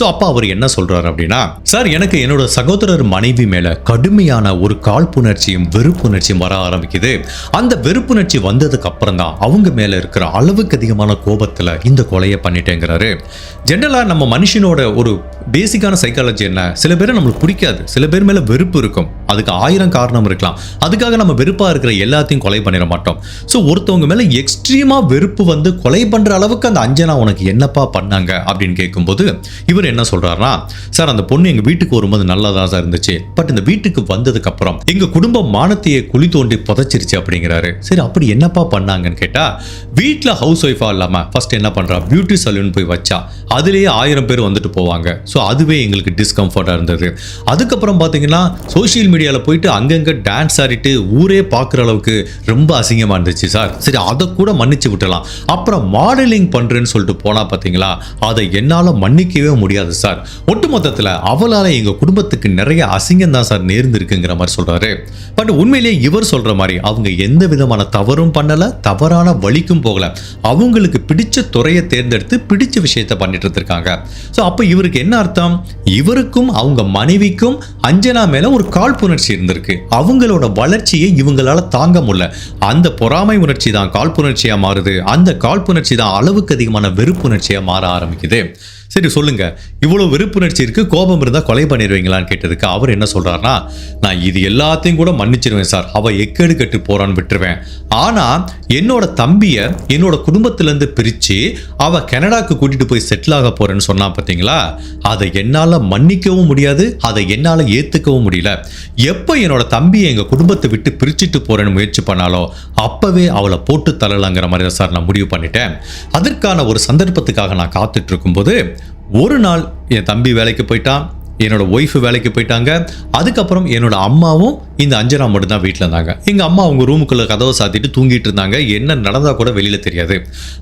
ஸோ அப்பா அவர் என்ன சொல்றாரு அப்படின்னா சார் எனக்கு என்னோட சகோதரர் மனைவி மேல கடுமையான ஒரு காழ்ப்புணர்ச்சியும் வெறுப்புணர்ச்சியும் வர ஆரம்பிக்குது. அந்த வெறுப்புணர்ச்சி வந்ததுக்கு அப்புறம் தான் அவங்க மேல இருக்கிற அளவுக்கு அதிகமான கோபத்துல இந்த கொலையை பண்ணிட்டேங்கிறாரு. ஜென்ரலா நம்ம மனுஷனோட ஒரு பேசிக்கான சைக்காலஜி என்ன? சில பேரை நம்மளுக்கு பிடிக்காது. சில பேர் மேல வெறுப்பு இருக்கும். அதுக்கு ஆயிரம் காரணம் இருக்கலாம். அதுக்காக நம்ம வெறுப்பா இருக்கிற எல்லாத்தையும் கொலை பண்ணிட மாட்டோம். ஸோ ஒருத்தவங்க மேலே எக்ஸ்ட்ரீமா வெறுப்பு வந்து கொலை பண்ணுற அளவுக்கு அந்த அஞ்சனா உனக்கு என்னப்பா பண்ணாங்க அப்படின்னு கேட்கும்போது இவர் என்ன சொல்றாருன்னா சார் அந்த பொண்ணு எங்கள் வீட்டுக்கு வரும்போது நல்லா தான் சார் இருந்துச்சு. பட் இந்த வீட்டுக்கு வந்ததுக்கப்புறம் எங்கள் குடும்பம் மானத்தையே குழி தோண்டி புதைச்சிருச்சு அப்படிங்கிறாரு. சரி அப்படி என்னப்பா பண்ணாங்கன்னு கேட்டால் வீட்டில் ஹவுஸ் ஒய்ஃபாக இல்லாமல் ஃபர்ஸ்ட் என்ன பண்ணுறா பியூட்டி சலூன் போய் வச்சா. அதுலேயே ஆயிரம் பேர் வந்துட்டு போவாங்க. ஸோ அதுவே எங்களுக்கு டிஸ்கம்ஃபர்ட்டாக இருந்தது. அதுக்கப்புறம் பார்த்தீங்கன்னா சோஷியல் மீடியாவில் போயிட்டு அங்கங்கே டான்ஸ் ஆடிட்டு ஊரே பார்க்குற அளவுக்கு ரொம்ப அசிங்கமாக இருந்துச்சு சார். சரி அதை கூட மன்னிச்சு விட்டலாம் அப்புறம் மாடலிங் பண்ணுறேன்னு சொல்லிட்டு போனால் பார்த்தீங்களா அதை என்னால் மன்னிக்கவே முடியாது சார். ஒட்டுமொத்தத்தில் அவளால் எங்கள் குடும்பத்துக்கு நிறைய அசிங்கம் தான் சார் நேர்ந்திருக்குங்கிற மாதிரி சொல்கிறாரு பட் உண்மையிலேயே இவர் சொல்கிற மாதிரி அவங்க எந்த விதமான தவறும் பண்ணலை தவறான வழிக்கும் போகல. அவங்களுக்கு பிடிச்ச துறையை தேர்ந்தெடுத்து பிடிச்ச விஷயத்த பண்ணிட்டு இருந்திருக்காங்க. ஸோ அப்போ இவருக்கு என்ன அர்த்தம்? இவருக்கும் அவங்க மனைவிக்கும் அஞ்சனா மேல ஒரு காழ்ப்புணர்ச்சி இருந்திருக்கு. அவங்களோட வளர்ச்சியை இவங்களால தாங்க முடியல. அந்த பொறாமை உணர்ச்சி தான் காழ்ப்புணர்ச்சியா மாறுது. அந்த காழ்ப்புணர்ச்சி தான் அளவுக்கு அதிகமான வெறுப்புணர்ச்சியா மாற ஆரம்பிக்குது. சரி சொல்லுங்க. இவ்வளோ வெறுப்புணர்ச்சி இருக்கு கோபம் இருந்தால் கொலை பண்ணிடுவீங்களான்னு கேட்டதுக்கு அவர் என்ன சொல்றாருன்னா நான் இது எல்லாத்தையும் கூட மன்னிச்சிருவேன் சார். அவ எக்கேடு கட்டு போறான்னு விட்டுருவேன். ஆனா என்னோட தம்பிய என்னோட குடும்பத்திலேருந்து பிரித்து பிரிச்சு அவ கனடாக்கு கூட்டிட்டு போய் செட்டில் ஆக போறேன்னு சொன்னா பாத்தீங்களா அதை என்னால மன்னிக்கவும் முடியாது அதை என்னால ஏத்துக்கவும் முடியல. எப்ப என்னோட தம்பியை எங்க குடும்பத்தை விட்டு பிரிச்சுட்டு போறேன்னு முயற்சி பண்ணாலோ அப்பவே அவளை போட்டு தள்ளலாங்கிற மாதிரி தான் சார் நான் முடிவு பண்ணிட்டேன். அதற்கான ஒரு சந்தர்ப்பத்துக்காக நான் காத்துட்டு இருக்கும்போது ஒரு நாள் என் தம்பி வேலைக்கு போயிட்டான். என்னோட ஒய்ஃபு வேலைக்கு போயிட்டாங்க. அதுக்கப்புறம் என்னோட அம்மாவும் இந்த அஞ்சனா மட்டும் தான் வீட்டில் இருந்தாங்க. எங்கள் அம்மா அவங்க ரூமுக்குள்ளே கதவை சாத்திட்டு தூங்கிட்டு இருந்தாங்க. என்ன நடந்தா கூட வெளியில் தெரியாது.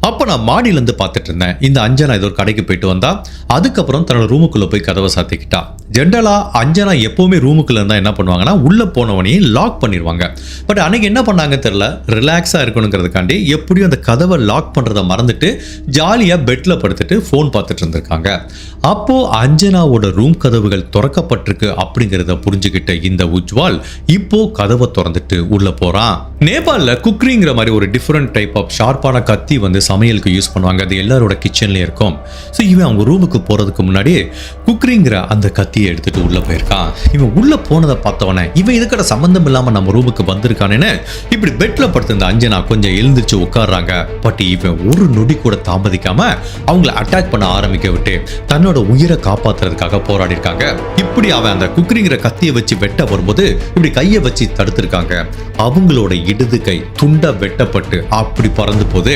அப்போ நான் மாடியிலேருந்து பார்த்துட்டு இருந்தேன். இந்த அஞ்சனா ஏதோ ஒரு கடைக்கு போயிட்டு வந்தா. அதுக்கப்புறம் தன்னோட ரூமுக்குள்ளே போய் கதவை சாத்திக்கிட்டா. ஜென்ரலாக அஞ்சனா எப்போவுமே ரூமுக்குள்ளே இருந்தால் என்ன பண்ணுவாங்கன்னா உள்ளே போனவனையும் லாக் பண்ணிடுவாங்க பட் அன்னைக்கு என்ன பண்ணாங்க தெரில ரிலாக்ஸாக இருக்கணுங்கிறதுக்காண்டி எப்படியும் அந்த கதவை லாக் பண்ணுறதை மறந்துட்டு ஜாலியாக பெட்டில் படுத்துட்டு ஃபோன் பார்த்துட்டு இருந்திருக்காங்க. அப்போது அஞ்சனாவோட ரூம் கதவுகள் திறக்கப்பட்டிருக்கு அப்படிங்கிறத புரிஞ்சுக்கிட்ட இந்த உஜ்வால் இப்போ கதவை திறந்துட்டு உள்ள போறான். நேபாளில் குக்ரிங்கிற மாதிரி ஒரு டிஃப்ரெண்ட் டைப் ஆஃப் ஷார்ப்பான கத்தி வந்து சமையலுக்கு யூஸ் பண்ணுவாங்க. அது எல்லாரோட கிச்சன்லயும் இருக்கும். ஸோ இவன் அவங்க ரூமுக்கு போறதுக்கு முன்னாடி குக்ரிங்கிற அந்த கத்தியை எடுத்துட்டு உள்ள போயிருக்கான். இவன் உள்ள போனதை பார்த்தவனே இவன் இதுக்கட சம்பந்தம் இல்லாம நம்ம ரூமுக்கு வந்திருக்கானேன்னு இப்படி பெட்ல படுத்திருந்த அஞ்சனா கொஞ்சம் எழுந்திருச்சு உட்காடுறாங்க பட் இவன் ஒரு நொடி கூட தாமதிக்காம அவங்கள அட்டாக் பண்ண ஆரம்பிக்க விட்டு தன்னோட உயிரை காப்பாத்துறதுக்காக போராடி இருக்காங்க இப்போ அப்படி அவன் அந்த குக்கரிங்கிற கத்தியை வச்சு வெட்ட வரும்போது இப்படி கையை வச்சு தடுத்திருக்காங்க. அவங்களோட இடது கை துண்டா வெட்டப்பட்டு அப்படி பறந்து போகுது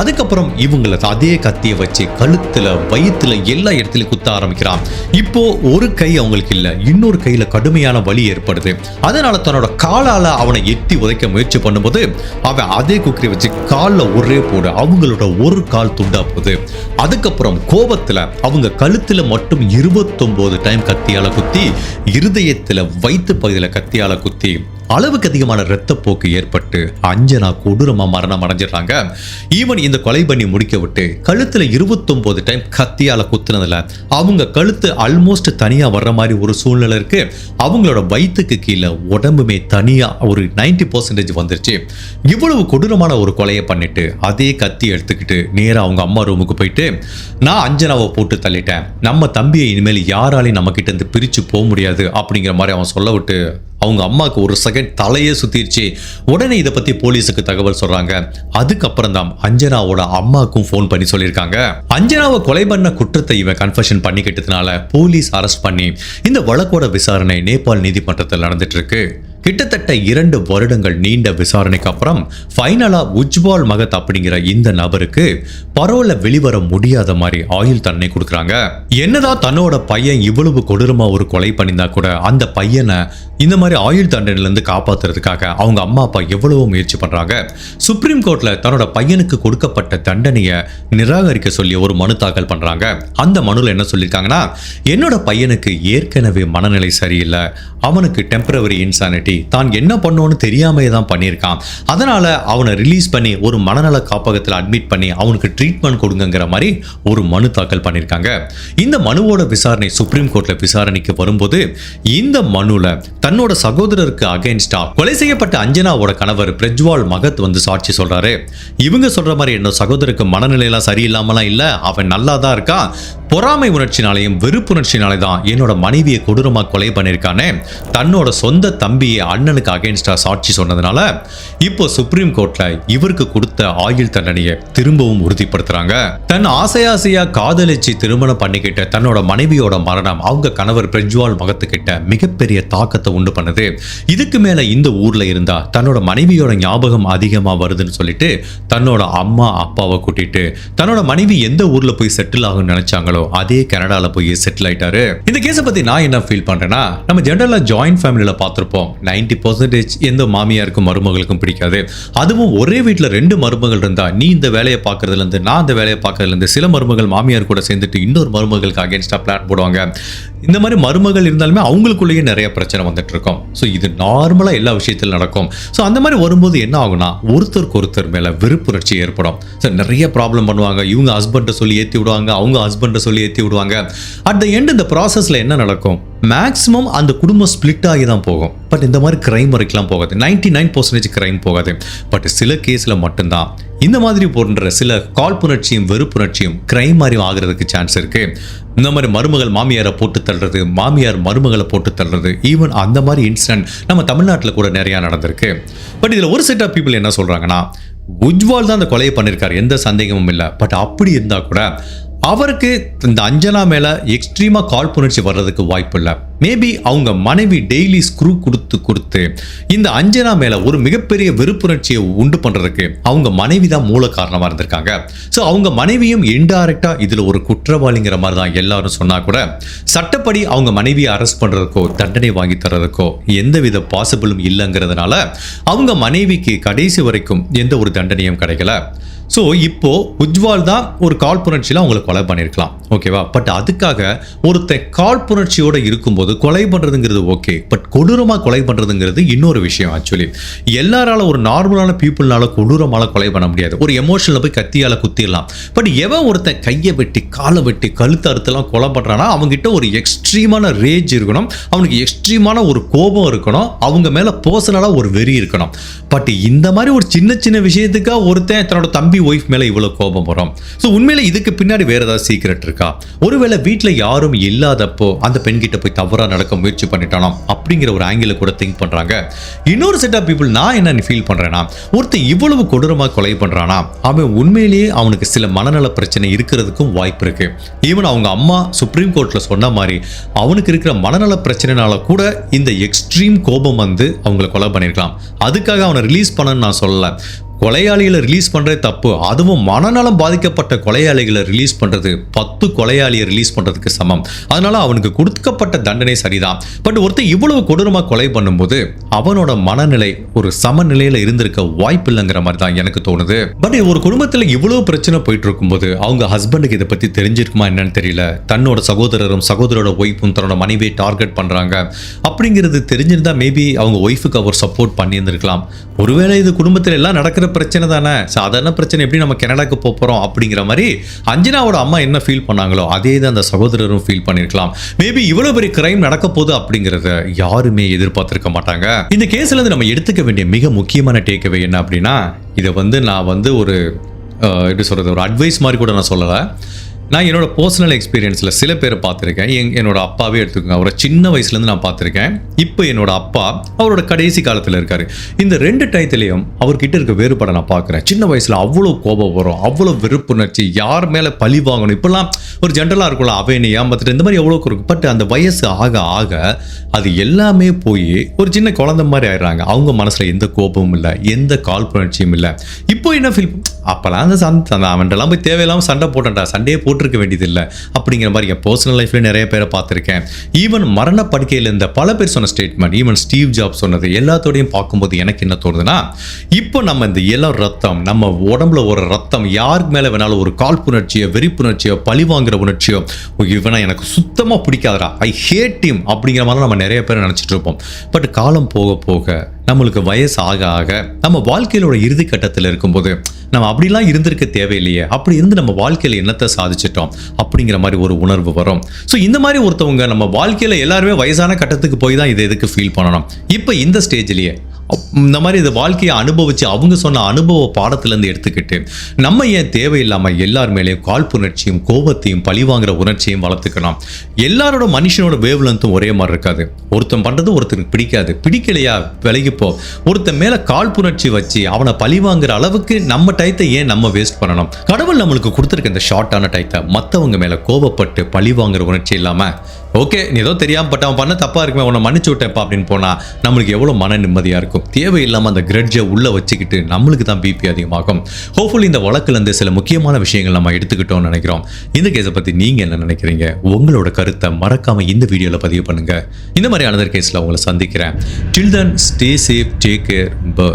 அதுக்கப்புறம் இவங்கள அதே கத்தியை வச்சு கழுத்துல வயித்துல எல்லா இடத்துலயும் குத்த ஆரம்பிக்கிறான். இப்போ ஒரு கை அவங்களுக்கு இல்ல இன்னொரு கையில கடுமையான வலி ஏற்படுது. அதனால தன்னோட காலால அவனை எட்டி உதைக்க முயற்சி பண்ணும்போது அவன் அதே குக்கரி வச்சு கால்ல ஒரே போடு அவங்களோட ஒரு கால் துண்டா போகுது. அதுக்கப்புறம் கோபத்துல அவங்க கழுத்துல மட்டும் இருபத்தொன்பது டைம் கத்தியால குத்தி இருதயத்தில் வைத்து பகுதியில் கத்தியால குத்தி அளவுக்கு அதிகமான இரத்தப்போக்கு ஏற்பட்டு அஞ்சனா கொடூரமா மரணம் அடைஞ்சிடுறாங்க. ஈவன் இந்த கொலை பண்ணி முடிக்க விட்டு கழுத்துல இருபத்தொன்பது டைம் கத்தியால குத்துனதுல அவங்க கழுத்து ஆல்மோஸ்ட் தனியா வர்ற மாதிரி ஒரு சூழ்நிலை இருக்கு. அவங்களோட வயிற்றுக்கு கீழே உடம்புமே தனியா ஒரு 90% பர்சன்டேஜ் வந்துருச்சு. இவ்வளவு கொடூரமான ஒரு கொலையை பண்ணிட்டு அதே கத்தி எடுத்துக்கிட்டு நேரா அவங்க அம்மா ரூமுக்கு போயிட்டு நான் அஞ்சனாவை போட்டு தள்ளிட்டேன். நம்ம தம்பியை இனிமேல் யாராலையும் நம்ம கிட்ட இருந்து பிரிச்சு போக முடியாது. அப்படிங்கிற மாதிரி அவன் சொல்ல விட்டு அவங்க அம்மாவுக்கு ஒரு செகண்ட் தலையே சுத்திருச்சு. உடனே இதை பத்தி போலீஸுக்கு தகவல் சொல்றாங்க. அதுக்கப்புறம் தான் அஞ்சனாவோட அம்மாவுக்கும் ஃபோன் பண்ணி சொல்லியிருக்காங்க. அஞ்சனாவை கொலை பண்ண குற்றத்தை இவன் கன்ஃபெஷன் பண்ணிக்கிட்டதுனால போலீஸ் அரெஸ்ட் பண்ணி இந்த வழக்கோட விசாரணை நேபாள் நீதிமன்றத்தில் நடந்துட்டு இருக்கு. கிட்டத்தட்ட இரண்டு வருடங்கள் நீண்ட விசாரணைக்கு அப்புறம் ஃபைனலா உஜ்வால் மகத் அப்படிங்கிற இந்த நபருக்கு பரோல வெளிவர முடியாத மாதிரி ஆயுள் தண்டனை கொடுக்குறாங்க. என்னதான் தன்னோட பையன் இவ்வளவு கொடூரமா ஒரு கொலை பண்ணியிருந்தா கூட அந்த பையனை இந்த மாதிரி ஆயுள் தண்டனையிலேருந்து காப்பாற்றுறதுக்காக காப்பாத்துறதுக்காக அவங்க அம்மா அப்பா எவ்வளவோ முயற்சி பண்ணுறாங்க சுப்ரீம் கோர்ட்டில் தன்னோட பையனுக்கு கொடுக்கப்பட்ட தண்டனையை நிராகரிக்க சொல்லி ஒரு மனு தாக்கல் பண்ணுறாங்க அந்த மனுவில் என்ன சொல்லியிருக்காங்கன்னா என்னோட பையனுக்கு ஏற்கனவே மனநிலை சரியில்லை அவனுக்கு டெம்பரவரி இன்சானிட்டி தான் என்ன பண்ணோன்னு தெரியாமே தான் பண்ணியிருக்கான். அதனால் அவனை ரிலீஸ் பண்ணி ஒரு மனநல காப்பகத்தில் அட்மிட் பண்ணி அவனுக்கு ட்ரீட்மெண்ட் கொடுங்கிற மாதிரி ஒரு மனு தாக்கல் பண்ணியிருக்காங்க. இந்த மனுவோட விசாரணை சுப்ரீம் கோர்ட்ல விசாரணைக்கு வரும்போது இந்த மனுல தன்னோட சகோதரருக்கு அகைன்ஸ்டா கொலை செய்யப்பட்ட அஞ்சனாவோட கணவர் பிரஜ்வால் மகத் வந்து சாட்சி சொல்றாரு. இவங்க சொல்ற மாதிரி என்னோட சகோதரருக்கு மனநிலையெல்லாம் சரியில்லாமலாம் இல்லை அவன் நல்லா தான் இருக்கான். பொறாமை உணர்ச்சினாலையும் வெறுப்புணர்ச்சினாலே தான் என்னோட மனைவியை கொடூரமா கொலை பண்ணியிருக்கானே. தன்னோட சொந்த தம்பியை அண்ணனுக்கு அகைன்ஸ்டா சாட்சி சொன்னதுனால இப்போ சுப்ரீம் கோர்ட்ல இவருக்கு கொடுத்த ஆயுள் தண்டனையை திரும்பவும் உறுதிப்படுத்துறாங்க. தன் ஆசையாசையா காதலிச்சு திருமணம் பண்ணிக்கிட்ட தன்னோட மனைவியோட மரணம் அவங்க கணவர் பிரஜ்வால் மகத்துக்கிட்ட மிகப்பெரிய தாக்கத்தை உண்டு பண்ணுது. இதுக்கு மேல இந்த ஊர்ல இருந்தா தன்னோட மனைவியோட ஞாபகம் அதிகமா வருதுன்னு சொல்லிட்டு தன்னோட அம்மா அப்பாவை கூட்டிட்டு தன்னோட மனைவி எந்த ஊர்ல போய் செட்டில் ஆகும்னு நினைச்சாங்களோ அதே கனடால போய் செட்டில் ஆயிட்டாரு. இந்த கேஸை பத்தி நான் என்ன ஃபீல் பண்றேன்னா நம்ம ஜென்ரலா ஜாயிண்ட் ஃபேமிலியில பார்த்திருப்போம். 90% பர்சன்டேஜ் எந்த மாமியாருக்கும் மருமகளுக்கும் பிடிக்காது. அதுவும் ஒரே வீட்ல ரெண்டு மருமகள் இருந்தா நீ இந்த வேலையை பார்க்கறதுல இருந்து நான் இந்த வேலையை பார்க்கறதுல இருந்து சில மருமகள் மாமியார் கூட சேர்ந்துட்டு இன்னொரு மருமகளுக்கு அகேன்ஸ்டா பிளான் போடுவாங்க. இந்த மாதிரி மருமகள் இருந்தாலுமே அவங்களுக்குள்ளேயே நிறைய பிரச்சனை வந்துட்டு இருக்கும். ஸோ இது நார்மலாக எல்லா விஷயத்திலும் நடக்கும். ஸோ அந்த மாதிரி வரும்போது என்ன ஆகும்னா ஒருத்தருக்கு ஒருத்தர் மேலே விருப்புணர்ச்சி ஏற்படும். ஸோ நிறைய ப்ராப்ளம் பண்ணுவாங்க. இவங்க ஹஸ்பண்டை சொல்லி ஏற்றி விடுவாங்க அவங்க ஹஸ்பண்டை சொல்லி ஏற்றி விடுவாங்க. அட் த எண்ட் இந்த ப்ராசஸில் என்ன நடக்கும்? மேக்ஸிமம் அந்த குடும்பம் ஸ்பிளிட் ஆகி தான் போகும். பட் இந்த மாதிரி கிரைம் வரைக்கும்லாம் போகாது. 99% நைன் பர்சன்டேஜ் கிரைம் போகாது. பட் சில கேஸில் மட்டும்தான். இந்த மாதிரி போன்ற சில காழ்ப்புணர்ச்சியும் வெறுப்புணர்ச்சியும் கிரைம் மாதிரி ஆகிறதுக்கு சான்ஸ் இருக்கு. இந்த மாதிரி மருமகள் மாமியாரை போட்டு தள்ளுறது மாமியார் மருமகளை போட்டு தள்ளுறது ஈவன் அந்த மாதிரி இன்சிடென்ட் நம்ம தமிழ்நாட்டில் கூட நிறையா நடந்திருக்கு. பட் இதில் ஒரு செட் ஆஃப் பீப்புள் என்ன சொல்கிறாங்கன்னா உஜ்வால் தான் அந்த கொலையை பண்ணியிருக்காரு எந்த சந்தேகமும் இல்லை. பட் அப்படி இருந்தால் கூட அவருக்கு இந்த அஞ்சனா மேல எக்ஸ்ட்ரீமா காழ்ப்புணர்ச்சி வர்றதுக்கு வாய்ப்பு இல்லை மேபி அவங்க மனைவி டெய்லி ஸ்க்ரூ கொடுத்து கொடுத்து இந்த அஞ்சனா மேல ஒரு மிகப்பெரிய வெறுப்புணர்ச்சியை உண்டு பண்றதுக்கு அவங்க மனைவி தான் மூல காரணமா இருந்திருக்காங்க. ஸோ அவங்க மனைவியும் இன்டைரக்டா இதுல ஒரு குற்றவாளிங்கிற மாதிரி தான் எல்லாரும் சொன்னா கூட சட்டப்படி அவங்க மனைவியை அரெஸ்ட் பண்றதுக்கோ தண்டனை வாங்கி தர்றதுக்கோ எந்தவித பாசிபிளும் இல்லைங்கிறதுனால அவங்க மனைவிக்கு கடைசி வரைக்கும் எந்த ஒரு தண்டனையும் கிடைக்கல. ஸோ இப்போ உஜ்வால் தான் ஒரு காழ்ப்புணர்ச்சியில் அவங்களை கொலை பண்ணியிருக்கலாம். ஓகேவா பட் அதுக்காக ஒருத்தன் காழ்ப்புணர்ச்சியோட இருக்கும்போது கொலை பண்ணுறதுங்கிறது ஓகே பட் கொடூரமாக கொலை பண்ணுறதுங்கிறது இன்னொரு விஷயம் ஆக்சுவலி எல்லாரால ஒரு நார்மலான பீப்புள்னால கொடூரமால கொலை பண்ண முடியாது. ஒரு எமோஷனில் போய் கத்தியால் குத்திடலாம் பட் எவன் ஒருத்தன் கையை வெட்டி காலை வெட்டி கழுத்து அறுத்தெல்லாம் கொலை பண்ணுறான்னா அவங்ககிட்ட ஒரு எக்ஸ்ட்ரீமான ரேஜ் இருக்கணும். அவனுக்கு எக்ஸ்ட்ரீமான ஒரு கோபம் இருக்கணும். அவங்க மேலே பர்சனலாக ஒரு வெறி இருக்கணும். பட் இந்த மாதிரி ஒரு சின்ன சின்ன விஷயத்துக்காக ஒருத்தன் தன்னோட தம்பி ஒய்ஃப் மேலே இவ்வளவு கோபம் வரும். ஸோ உண்மையில இதுக்கு பின்னாடி வேற ஏதாவது சீக்ரெட் இருக்கா? ஒருவேளை வீட்டில் யாரும் இல்லாதப்போ அந்த பெண்கிட்ட போய் தவறா நடக்க முயற்சி பண்ணிட்டானோ அப்படிங்கிற ஒரு ஆங்கிள் கூட திங்க் பண்றாங்க. இன்னொரு செட் ஆஃப் பீப்புள் நான் என்ன ஃபீல் பண்றேன்னா ஒருத்தன் இவ்வளவு கொடூரமாக கொலை பண்றானா அவன் உண்மையிலேயே அவனுக்கு சில மனநல பிரச்சனை இருக்கிறதுக்கும் வாய்ப்பு இருக்கு. ஈவன் அவங்க அம்மா சுப்ரீம் கோர்ட்ல சொன்ன மாதிரி அவனுக்கு இருக்கிற மனநல பிரச்சனைனால கூட இந்த எக்ஸ்ட்ரீம் கோபம் வந்து அவங்கள கொலை பண்ணியிருக்கலாம். அதுக்காக அவனை ரிலீஸ் பண்ணணும்னு நான் சொல்லலை. கொலையாளிகளை ரிலீஸ் பண்ணுறது தப்பு. அதுவும் மனநலம் பாதிக்கப்பட்ட கொலையாளிகளை ரிலீஸ் பண்ணுறது பத்து கொலையாளியை ரிலீஸ் பண்ணுறதுக்கு சமம். அதனால் அவனுக்கு கொடுக்கப்பட்ட தண்டனை சரிதான். பட் ஒருத்தர் இவ்வளவு கொடூரமாக கொலை பண்ணும்போது அவனோட மனநிலை ஒரு சமநிலையில் இருந்திருக்க வாய்ப்பு இல்லைங்கிற மாதிரி தான் எனக்கு தோணுது. பட் ஒரு குடும்பத்தில் இவ்வளவு பிரச்சனை போயிட்டு இருக்கும்போது அவங்க ஹஸ்பண்டுக்கு இதை பற்றி தெரிஞ்சிருக்குமா என்னன்னு தெரியல. தன்னோட சகோதரரும் சகோதரோட ஒய்ஃபும் தன்னோட மனைவியை டார்கெட் பண்ணுறாங்க அப்படிங்கிறது தெரிஞ்சிருந்தா மேபி அவங்க ஒய்ஃபுக்கு அவர் சப்போர்ட் பண்ணியிருந்திருக்கலாம். ஒருவேளை இது குடும்பத்தில் எல்லாம் நடக்கிற பிரச்சனை தானே? சாதாரண பிரச்சனை எப்படி நம்ம கனடாக்கு போக போகிறோம் அப்படிங்கிற மாதிரி அஞ்சனாவோட அம்மா என்ன ஃபீல் பண்ணாங்களோ அதே தான் அந்த சகோதரரும் ஃபீல் பண்ணியிருக்கலாம் மேபி இவ்வளோ பெரிய கிரைம் நடக்க போகுது அப்படிங்கிறத யாருமே எதிர்பார்த்திருக்க மாட்டாங்க. இந்த கேஸ்ல இருந்து நம்ம எடுத்துக்க வேண்டிய மிக முக்கியமான டேக்அவே என்ன அப்படின்னா இதை வந்து நான் வந்து ஒரு எப்படி சொல்கிறது ஒரு அட்வைஸ் மாதிரி கூட நான் சொல்லலை. நான் என்னோட பர்சனல் எக்ஸ்பீரியன்ஸில் சில பேரை பார்த்துருக்கேன். என் என்னோட அப்பாவே எடுத்துக்கோங்க. அவரை சின்ன வயசுலேருந்து நான் பார்த்துருக்கேன். இப்போ என்னோட அப்பா அவரோட கடைசி காலத்தில் இருக்காரு. இந்த ரெண்டு டயத்துலையும் அவர்கிட்ட இருக்க வேறுபாடை நான் பார்க்குறேன். சின்ன வயசில் அவ்வளோ கோபம் வரும் அவ்வளோ வெறுப்புணர்ச்சி யார் மேலே பழி வாங்கணும்? இப்போல்லாம் ஒரு ஜென்ரலாக இருக்கும்ல அவன் ஏமாத்துட்டு இந்த மாதிரி எவ்வளோ இருக்கும் பட் அந்த வயசு ஆக ஆக அது எல்லாமே போய் ஒரு சின்ன குழந்த மாதிரி ஆயிடுறாங்க. அவங்க மனசில் எந்த கோபமும் இல்லை எந்த காழ்ப்புணர்ச்சியும் இல்லை. இப்போ என்ன ஃபீல் அப்போல்லாம் அந்த சந்த் அந்த அவன்கிட்டலாம் போய் தேவையில்லாமல் சண்டை போட்டேன்டா. சண்டையே போட்டிருக்க வேண்டியதில்லை. அப்படிங்கிற மாதிரி என் பர்சனல் லைஃப்ல நிறைய பேரை பார்த்துருக்கேன். ஈவன் மரண படுக்கையில் இருந்த பல பேர் சொன்ன ஸ்டேட்மெண்ட் ஈவன் ஸ்டீவ் ஜாப் சொன்னது எல்லாத்தோடையும் பார்க்கும்போது எனக்கு என்ன தோணுதுன்னா இப்போ நம்ம இந்த இளம் ரத்தம் நம்ம உடம்புல ஒரு ரத்தம் யாருக்கு மேலே வேணாலும் ஒரு காழ்ப்புணர்ச்சியோ வெறிப்புணர்ச்சியோ பழி வாங்குற உணர்ச்சியோ இவனை எனக்கு சுத்தமாக பிடிக்காதடா. ஐ ஹேட் டீம் அப்படிங்கிற மாதிரி நம்ம நிறைய பேர் நினச்சிட்டு இருப்போம். பட் காலம் போக போக நம்மளுக்கு வயசு ஆக ஆக நம்ம வாழ்க்கையிலோட இறுதி கட்டத்தில் இருக்கும்போது நம்ம அப்படிலாம் இருந்திருக்க தேவையில்லையே. அப்படி இருந்து நம்ம வாழ்க்கையில் என்னத்தை சாதிச்சிட்டோம்? அப்படிங்கிற மாதிரி ஒரு உணர்வு வரும். ஸோ இந்த மாதிரி ஒருத்தவங்க நம்ம வாழ்க்கையில் எல்லாருமே வயசான கட்டத்துக்கு போய் தான் இதை எதுக்கு ஃபீல் பண்ணணும்? இப்போ இந்த ஸ்டேஜ்லேயே இந்த மாதிரி இந்த வாழ்க்கையை அனுபவித்து அவங்க சொன்ன அனுபவ பாடத்துலேருந்து எடுத்துக்கிட்டு நம்ம ஏன் தேவையில்லாமல் எல்லார் மேலேயும் காழ்ப்புணர்ச்சியும் கோபத்தையும் பழிவாங்கிற உணர்ச்சியும் வளர்த்துக்கணும்? எல்லாரோட மனுஷனோட வேவ் ஒரே மாதிரி இருக்காது. ஒருத்தன் பண்ணுறது ஒருத்தனுக்கு பிடிக்காது. பிடிக்கலையா? விலகிப்போ. போ ஒருத்தன் மேலே காழ்ப்புணர்ச்சி வச்சு அவனை பழிவாங்கிற அளவுக்கு நம்ம டயத்தை ஏன் நம்ம வேஸ்ட் பண்ணணும்? கடவுள் நம்மளுக்கு கொடுத்துருக்க இந்த ஷார்ட்டான டயத்தை மற்றவங்க மேலே கோபப்பட்டு பழி வாங்குற உணர்ச்சி இல்லாமல் ஓகே நீ ஏதோ தெரியாம பட் அவன் பண்ண தப்பா இருக்குமே உன்னை மன்னிச்சு விட்டேப்பா அப்படின்னு போனா நம்மளுக்கு எவ்வளவு மன நிம்மதியா இருக்கும். தேவையில்லாம அந்த கிரெட்ஜை உள்ள வச்சுக்கிட்டு நம்மளுக்கு தான் பிபி அதிகமாகும். ஹோப்ஃபுல்லி இந்த வழக்குல இருந்து சில முக்கியமான விஷயங்கள் நம்ம எடுத்துக்கிட்டோம்னு நினைக்கிறோம். இந்த கேஸை பத்தி நீங்க என்ன நினைக்கிறீங்க? உங்களோட கருத்தை மறக்காம இந்த வீடியோல பதிவு பண்ணுங்க. இந்த மாதிரி அனதர் கேஸ்ல உங்களை சந்திக்கிறேன். Till then stay safe take care bye